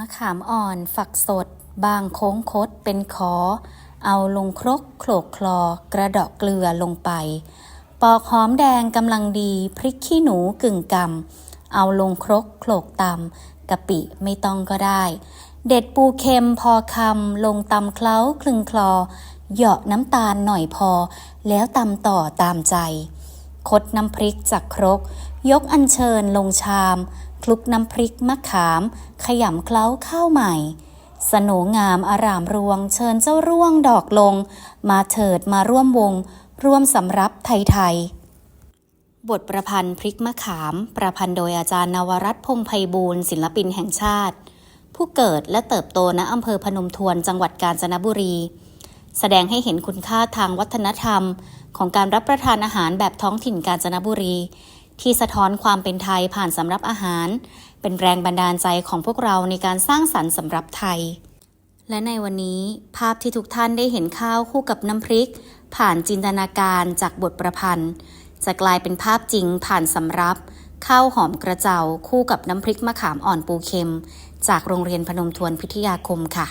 มะขามอ่อนฝักสด บางโค้งคดเป็นขอ เอาลงครกโขลกคลอ กระดาะเกลือลงไป ปอกหอมแดงกำลังดีพริกขี้หนูกึ่งกำเอาลงครกโขลกตำกะปิไม่ต้องก็ได้ เด็ดปูเค็มพอคำลงตำเคล้าคลึงคลอ เหยาะน้ำตาลหน่อยพอ แล้วตำต่อตามใจ คดน้ำพริกจากครก ยกอัญเชิญลงชาม คลุกน้ำพริกมะขาม ขยำเคล้าข้าวใหม่สโหนงามอารามรวง เชิญเจ้าร่วงดอกลง มาเถิดมาร่วมวง ร่วมสำรับไทยๆ บทประพันธ์พริกมะขาม ประพันธ์โดยอาจารย์นวรัตน์พงไพบูลย์ศิลปินแห่งชาติ ผู้เกิดและเติบโตณอำเภอพนมทวนจังหวัดกาญจนบุรี แสดงให้เห็นคุณค่าทางวัฒนธรรม ของการรับประทานอาหารแบบท้องถิ่นกาญจนบุรี ที่สะท้อนความเป็นไทยผ่านสำรับอาหาร เป็นแรงบันดาลใจของพวกเราในการสร้างสรรค์สำรับไทย และในวันนี้ภาพที่ทุกท่านได้เห็นข้าวคู่กับน้ำพริก ผ่านจินตนาการจากบทประพันธ์ จะกลายเป็นภาพจริงผ่านสำรับ ข้าวหอมกระเจ้าคู่กับน้ำพริกมะขามอ่อนปูเค็ม จากโรงเรียนพนมทวนพิทยาคมค่ะ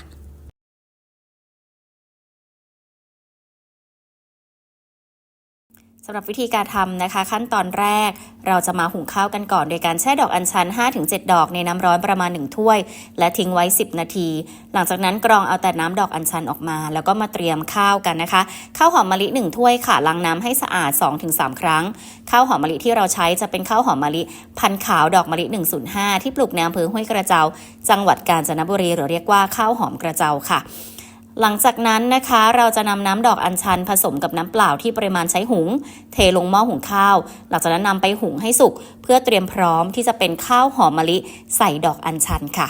สำหรับวิธีการทำนะคะ ขั้นตอนแรกเราจะมาหุงข้าวกันก่อน โดยการแช่ดอกอัญชัน 5-7 ดอกในน้ำร้อนประมาณ 1 ถ้วย และทิ้งไว้ 10 นาที หลังจากนั้นกรองเอาแต่น้ำดอกอัญชันออกมา แล้วก็มาเตรียมข้าวกันนะคะ ข้าวหอมมะลิ 1 ถ้วยค่ะล้างน้ำให้สะอาด 2-3 ครั้ง ข้าวหอมมะลิที่เราใช้จะเป็นข้าวหอมมะลิ พันขาวดอกมะลิ 105 ที่ปลูกในอำเภอห้วยกระเจ้าจังหวัดกาญจนบุรีหรือเรียกว่าข้าวหอมกระเจ้าค่ะ หลังจากนั้นนะคะเราจะนำน้ำดอกอัญชันผสมกับน้ำเปล่าที่ปริมาณใช้หุง เทลงหม้อหุงข้าว หลังจากนั้นนำไปหุงให้สุก เพื่อเตรียมพร้อมที่จะเป็นข้าวหอมมะลิใส่ดอกอัญชันค่ะ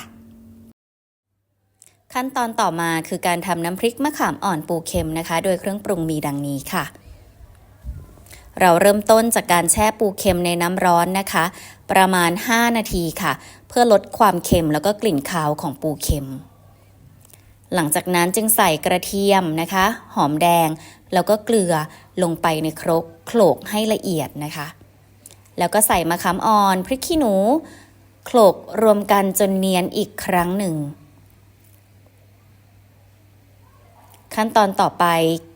ขั้นตอนต่อมาคือการทำน้ำพริกมะขามอ่อนปูเค็มนะคะ โดยเครื่องปรุงมีดังนี้ค่ะ เราเริ่มต้นจากการแช่ปูเค็มในน้ำร้อนนะคะ ประมาณ 5 นาทีค่ะ เพื่อลดความเค็มแล้วก็กลิ่นคาวของปูเค็ม หลังจากนั้นจึงใส่กระเทียมนะคะ หอมแดง แล้วก็เกลือลงไปในครกโขลกให้ละเอียดนะคะ แล้วก็ใส่มะขามอ่อนพริกขี้หนูโขลกรวมกันจนเนียนอีกครั้งหนึ่ง ขั้นตอนต่อไป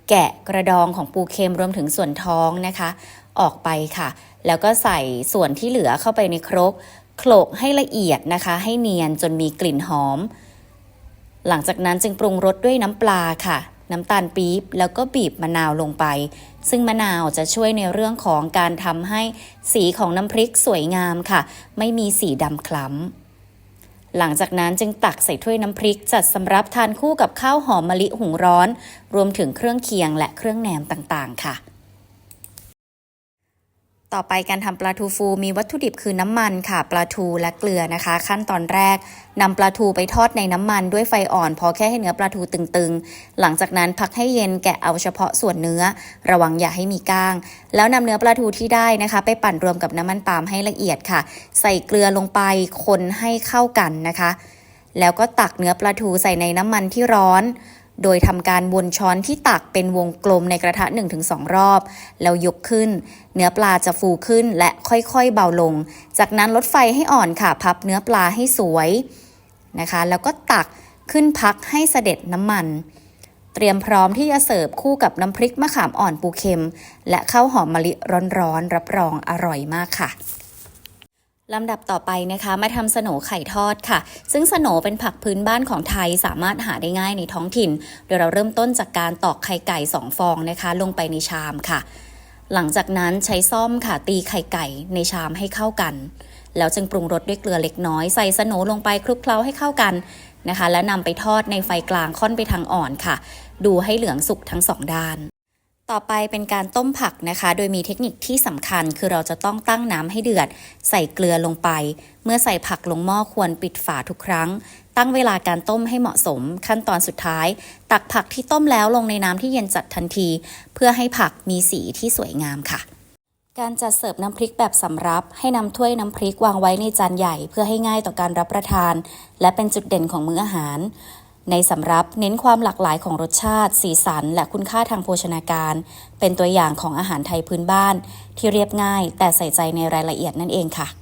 แกะกระดองของปูเค็มรวมถึงส่วนท้องนะคะ ออกไปค่ะ แล้วก็ใส่ส่วนที่เหลือเข้าไปในครกโขลกให้ละเอียดนะคะ ให้เนียนจนมีกลิ่นหอม หลังจากนั้นจึงปรุงรสด้วยน้ำปลาค่ะ น้ำตาลปี๊บแล้วก็บีบมะนาวลงไป ซึ่งมะนาวจะช่วยในเรื่องของการทำให้สีของน้ำพริกสวยงามค่ะ ไม่มีสีดำคล้ำหลังจากนั้นจึงตักใส่ถ้วยน้ำพริก จัดสำรับทานคู่กับข้าวหอมมะลิหุงร้อน รวมถึงเครื่องเคียงและเครื่องแหนมต่างๆ ค่ะ ต่อไปการทำปลาทูฟูมีวัตถุดิบคือน้ำมันค่ะปลาทูและเกลือนะคะ ขั้นตอนแรกนำปลาทูไปทอดในน้ำมันด้วยไฟอ่อนพอแค่ให้เนื้อปลาทูตึงๆ หลังจากนั้นพักให้เย็นแกะเอาเฉพาะส่วนเนื้อ ระวังอย่าให้มีก้าง แล้วนำเนื้อปลาทูที่ได้นะคะ ไปปั่นรวมกับน้ำมันปาล์มให้ละเอียดค่ะ ใส่เกลือลงไปคนให้เข้ากันนะคะ แล้วก็ตักเนื้อปลาทูใส่ในน้ำมันที่ร้อน โดยทำการวนช้อนที่ตักเป็นวงกลมในกระทะ 1-2 รอบ แล้วยกขึ้น เนื้อปลาจะฟูขึ้นและค่อยๆเบาลง จากนั้นลดไฟให้อ่อนค่ะ พับเนื้อปลาให้สวยนะคะ แล้วก็ตักขึ้นพักให้เสด็จน้ำมัน เตรียมพร้อมที่จะเสิร์ฟคู่กับน้ำพริกมะขามอ่อนปูเค็ม และข้าวหอมมะลิร้อนๆรับรองอร่อยมากค่ะ ลำดับต่อไปนะคะมาทำสโหนไข่ทอดค่ะ ซึ่งสโหนเป็นผักพื้นบ้านของไทยสามารถหาได้ง่ายในท้องถิ่น โดยเราเริ่มต้นจากการตอกไข่ไก่ 2 ฟองนะคะ ลงไปในชามค่ะ หลังจากนั้นใช้ซ่อมค่ะตีไข่ไก่ในชามให้เข้ากัน แล้วจึงปรุงรสด้วยเกลือเล็กน้อยใส่สโหนลงไปคลุกเคล้าให้เข้ากันนะคะ แล้วนำไปทอดในไฟกลางค่อนไปทางอ่อนค่ะ ดูให้เหลืองสุกทั้งสองด้าน ต่อไปเป็นการต้มผักนะคะ โดยมีเทคนิคที่สำคัญคือเราจะต้องตั้งน้ำให้เดือด ใส่เกลือลงไป เมื่อใส่ผักลงหม้อควรปิดฝาทุกครั้ง ตั้งเวลาการต้มให้เหมาะสม ขั้นตอนสุดท้าย ตักผักที่ต้มแล้วลงในน้ำที่เย็นจัดทันที เพื่อให้ผักมีสีที่สวยงามค่ะ การจัดเสิร์ฟน้ำพริกแบบสำรับ ให้นำถ้วยน้ำพริกวางไว้ในจานใหญ่ เพื่อให้ง่ายต่อการรับประทาน และเป็นจุดเด่นของมื้ออาหาร ในสำรับเน้นความหลากหลายของรสชาติ สีสัน และคุณค่าทางโภชนาการ เป็นตัวอย่างของอาหารไทยพื้นบ้าน ที่เรียบง่าย แต่ใส่ใจในรายละเอียดนั่นเองค่ะ